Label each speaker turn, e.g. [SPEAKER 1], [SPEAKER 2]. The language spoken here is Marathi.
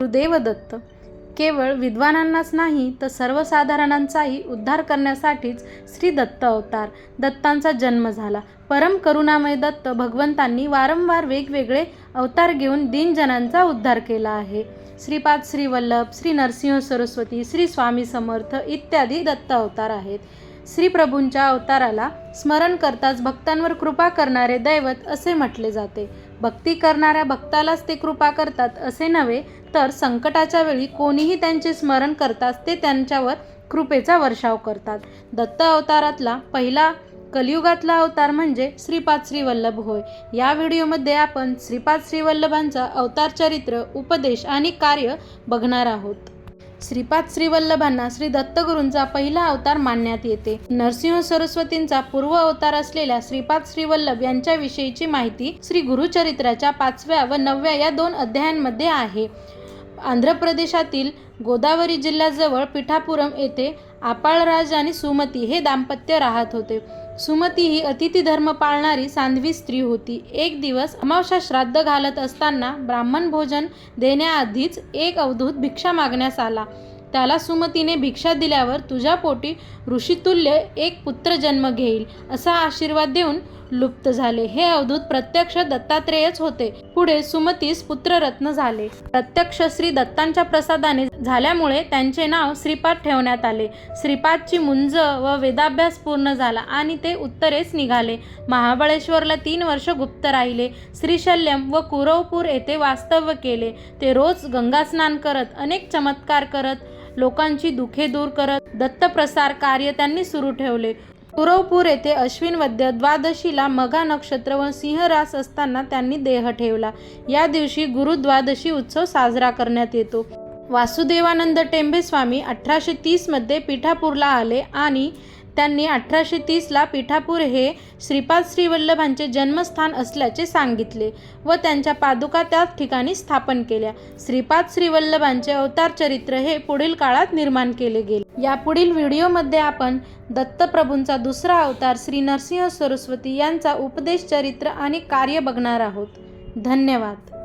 [SPEAKER 1] गुरुदेव दत्त केवळ विद्वानांनाच नाही तर सर्वसाधारणांचाही उद्धार करण्यासाठीच श्री दत्त अवतार. दत्तांचा जन्म झाला. परम करुणामय दत्त भगवंतांनी वारंवार वेगवेगळे अवतार घेऊन दिनजनांचा उद्धार केला आहे. श्रीपाद श्री वल्लभ श्री नरसिंह सरस्वती श्री स्वामी समर्थ इत्यादी दत्त अवतार आहेत. श्रीप्रभूंच्या अवताराला स्मरण करताच भक्तांवर कृपा करणारे दैवत असे म्हटले जाते. भक्ती करणाऱ्या भक्तालाच ते कृपा करतात असे नव्हे तर संकटाच्या वेळी कोणीही त्यांचे स्मरण करताच ते त्यांच्यावर कृपेचा वर्षाव करतात. दत्त अवतारातला पहिला कलियुगातला अवतार म्हणजे श्रीपाद श्रीवल्लभ होय. या व्हिडिओमध्ये आपण श्रीपाद श्रीवल्लभांचा अवतार चरित्र उपदेश आणि कार्य बघणार आहोत. श्रीपाद श्रीवल्लभांना श्री दत्तगुरूंचा पहिला अवतार मानण्यात येते. नरसिंह सरस्वतींचा पूर्व अवतार असलेल्या श्रीपाद श्रीवल्लभ यांच्याविषयीची माहिती श्री गुरुचरित्राच्या पाचव्या व नवव्या या दोन अध्यायांमध्ये आहे. आंध्र प्रदेशातील गोदावरी जिल्ह्याजवळ पिठापुरम येथे आपाळराज आणि सुमती हे दाम्पत्य राहत होते. सुमती ही अतिथी धर्म पाळणारी सांधवी स्त्री होती. एक दिवस अमावश्या श्राद्ध घालत असताना ब्राह्मण भोजन देण्याआधीच एक अवधूत भिक्षा मागण्यास आला. त्याला सुमतीने भिक्षा दिल्यावर तुझ्या पोटी ऋषितुल्य एक पुत्र जन्म घेईल असा आशीर्वाद देऊन लुप्त झाले. हे अवधूत प्रत्यक्ष दत्तात्रेयच होते. पुढे सुमतीस पुत्ररत्न झाले. प्रत्यक्ष श्री दत्तांच्या प्रसादाने झाल्यामुळे त्यांचे नाव श्रीपाद ठेवण्यात आले. श्रीपादची मुंज व वेदाभ्यास पूर्ण झाला आणि ते उत्तरेस निघाले. महाबळेश्वरला तीन वर्ष गुप्त राहिले. श्रीशल्यम व कुरवपूर येथे वास्तव्य केले. ते रोज गंगास्नान करत अनेक चमत्कार करत लोकांची दुखे दूर करत दत्तप्रसार कार्य त्यांनी सुरू ठेवले. पुरवपूर येथे अश्विन वद्य द्वादशीला मघा नक्षत्र व सिंहरास असताना त्यांनी देह ठेवला. या दिवशी गुरुद्वादशी उत्सव साजरा करण्यात येतो. वासुदेवानंद टेंबे स्वामी अठराशे तीसमध्ये पिठापूरला आले आणि त्यांनी अठराशे तीसला पिठापूर हे श्रीपाद श्रीवल्लभांचे जन्मस्थान असल्याचे सांगितले व त्यांच्या पादुका त्याच ठिकाणी स्थापन केल्या. श्रीपाद श्रीवल्लभांचे अवतार चरित्र हे पुढील काळात निर्माण केले गेले. यापुढील व्हिडिओमध्ये आपण दत्तप्रभूंचा दुसरा अवतार श्री नरसिंह सरस्वती यांचा उपदेश चरित्र आणि कार्य बघणार आहोत. धन्यवाद.